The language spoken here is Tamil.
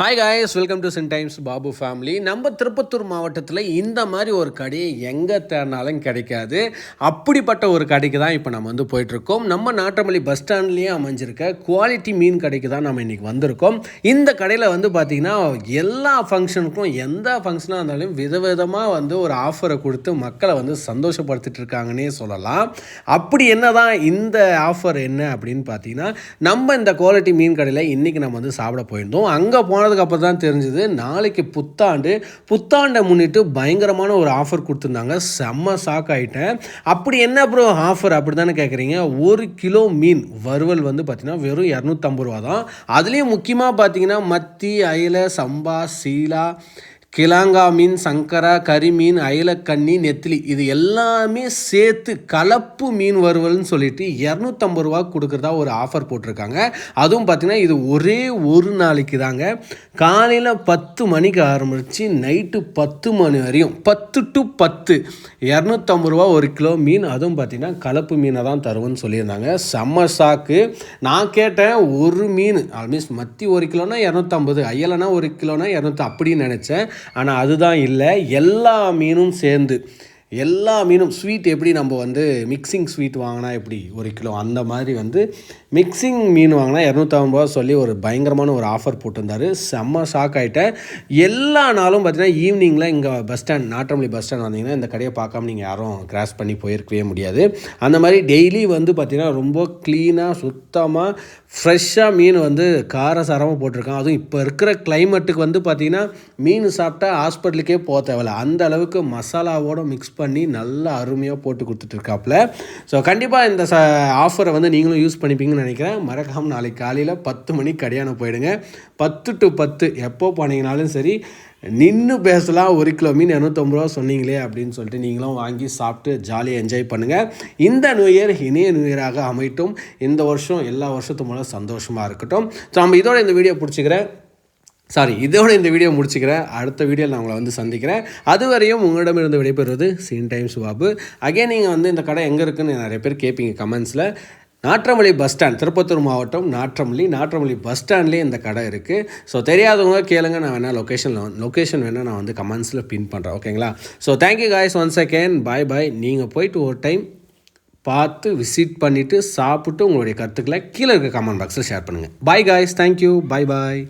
Hi guys welcome to chin times Babu family நம்ம திருப்பத்தூர் மாவட்டத்தில் இந்த மாதிரி ஒரு கடை எங்கே தேடினாலும் கிடைக்காது. அப்படிப்பட்ட ஒரு கடைக்கு தான் இப்போ நம்ம வந்து போயிட்டுருக்கோம். நம்ம நாட்டமல்லி பஸ் ஸ்டாண்ட்லேயே அமைஞ்சிருக்க குவாலிட்டி மீன் கடைக்கு தான் நம்ம இன்றைக்கி வந்திருக்கோம். இந்த கடையில் வந்து பார்த்திங்கன்னா எல்லா ஃபங்க்ஷனுக்கும் எந்த ஃபங்க்ஷனாக இருந்தாலும் விதவிதமாக வந்து ஒரு ஆஃபரை கொடுத்து மக்களை வந்து சந்தோஷப்படுத்திட்டு இருக்காங்கன்னே சொல்லலாம். அப்படி என்ன தான் இந்த ஆஃபர் என்ன அப்படின்னு பார்த்தீங்கன்னா நம்ம இந்த குவாலிட்டி மீன் கடையில் இன்றைக்கி நம்ம வந்து சாப்பிட போயிருந்தோம். அங்கே போன அப்புறம் தான் தெரிஞ்சுது நாளைக்கு புத்தாண்டு. புத்தாண்டை முன்னிட்டு பயங்கரமான ஒரு ஆஃபர் கொடுத்துருந்தாங்க. செம்ம ஷாக் ஆகிட்டேன் அப்படி என்ன ப்ரோ ஆஃபர் அப்படி தானே கேட்குறீங்க ஒரு கிலோ மீன் வறுவல் வந்து பார்த்தீங்கன்னா வெறும் இரநூத்தம்பது ரூபா தான் அதுலேயும் முக்கியமாக பார்த்தீங்கன்னா மத்தி அயிலை சம்பா சீலா கிலாங்கா மீன் சங்கரா கறி மீன் அயலக்கண்ணி நெத்திலி இது எல்லாமே சேர்த்து கலப்பு மீன் வறுவல்னு சொல்லிட்டு இரநூத்தம்பது ரூபா கொடுக்குறதா ஒரு ஆஃபர் போட்டிருக்காங்க. அதுவும் பார்த்தீங்கன்னா இது ஒரே ஒரு நாளைக்கு தாங்க. காலையில் பத்து மணிக்கு ஆரம்பித்து நைட்டு பத்து மணி வரையும் பத்து டு பத்து இரநூத்தம்பது ரூபா ஒரு கிலோ மீன் அதுவும் பார்த்தீங்கன்னா கலப்பு மீனை தான் தருவோன்னு சொல்லியிருந்தாங்க. செம்ம சாக்கு. நான் கேட்டேன் ஒரு மீன் ஆல்மீன்ஸ் மத்தி ஒரு கிலோனா இரநூத்தம்பது அயலைனா ஒரு கிலோனா இரநூத்தி அப்படின்னு நினச்சேன். ஆனால் அதுதான் இல்லை எல்லா மீனும் சேர்ந்து. எல்லா மீனும் ஸ்வீட் எப்படி நம்ம வந்து மிக்சிங் ஸ்வீட் வாங்கினா எப்படி? ஒரு கிலோ. அந்த மாதிரி வந்து மிக்சிங் மீன் வாங்கினா இரநூத்தம்பது ரூபா சொல்லி ஒரு பயங்கரமான ஒரு ஆஃபர் போட்டிருந்தார். செம்ம ஷாக் ஆகிட்டேன் எல்லா நாளும் பார்த்தீங்கன்னா ஈவினிங்கில் இங்கே bus stand Nattamalli bus stand வந்தீங்கன்னா இந்த கடையை பார்க்காம நீங்கள் யாரும் கிராஸ் பண்ணி போயிருக்கவே முடியாது. அந்த மாதிரி டெய்லி வந்து பார்த்திங்கன்னா ரொம்ப க்ளீனாக சுத்தமாக ஃப்ரெஷ்ஷாக மீன் வந்து காரசாரமாக போட்டிருக்கான் அதுவும் இப்போ இருக்கிற கிளைமேட்டுக்கு வந்து பார்த்திங்கன்னா மீன் சாப்பிட்டா ஹாஸ்பிட்டலுக்கே போக தேவையில்ல. அந்த அளவுக்கு மசாலாவோட மிக்ஸ் பண்ணி பண்ணி நல்லா அருமையாக போட்டு கொடுத்துட்ருக்காப்புல. ஸோ கண்டிப்பாக இந்த ச ஆஃபரை வந்து நீங்களும் யூஸ் பண்ணிப்பீங்கன்னு நினைக்கிறேன். மறக்காமல் நாளைக்கு காலையில் பத்து மணிக்கு கடையான போயிடுங்க. பத்து டு பத்து எப்போ போனீங்கனாலும் சரி நின்று பேசலாம். ஒரு கிலோ மீன் இரநூத்தம்பது ரூபா சொன்னீங்களே அப்படின்னு சொல்லிட்டு நீங்களும் வாங்கி சாப்பிட்டு ஜாலியாக என்ஜாய் பண்ணுங்கள் இந்த நியூ இயர் இணைய நியூ இயராக அமையட்டும். இந்த வருஷம் எல்லா வருஷத்து மூலம் சந்தோஷமாக இருக்கட்டும். ஸோ நம்ம இதோட இந்த வீடியோ பிடிச்சிக்கிறேன் சாரி இதோட இந்த வீடியோ முடிச்சுக்கிறேன். அடுத்த வீடியோவில் நான் உங்களை வந்து சந்திக்கிறேன். அதுவரையும் உங்களிடமிருந்து விடைபெறுவது சீன் டைம்ஸ் பாபு அகைன் நீங்கள் வந்து இந்த கடை எங்கே இருக்குன்னு நிறைய பேர் கேட்பீங்க கமெண்ட்ஸில் நாற்றமல்லி பஸ் ஸ்டாண்ட் திருப்பத்தூர் மாவட்டம் நாற்றமல்லி. நாற்றமல்லி பஸ் ஸ்டாண்ட்லேயே இந்த கடை இருக்குது ஸோ தெரியாதவங்க கேளுங்க. நான் வேணால் லொக்கேஷனில் லொக்கேஷன் வேணால் நான் வந்து கமெண்ட்ஸில் பின் பண்ணுறேன் ஓகேங்களா so thank you guys one second bye bye நீங்கள் போயிட்டு ஒரு டைம் பார்த்து விசிட் பண்ணிவிட்டு சாப்பிட்டு உங்களுடைய கருத்துக்களை கீழே இருக்க கமெண்ட் பாக்ஸில் ஷேர் பண்ணுங்கள் பாய் காய்ஸ் தேங்க்யூ பாய் பாய்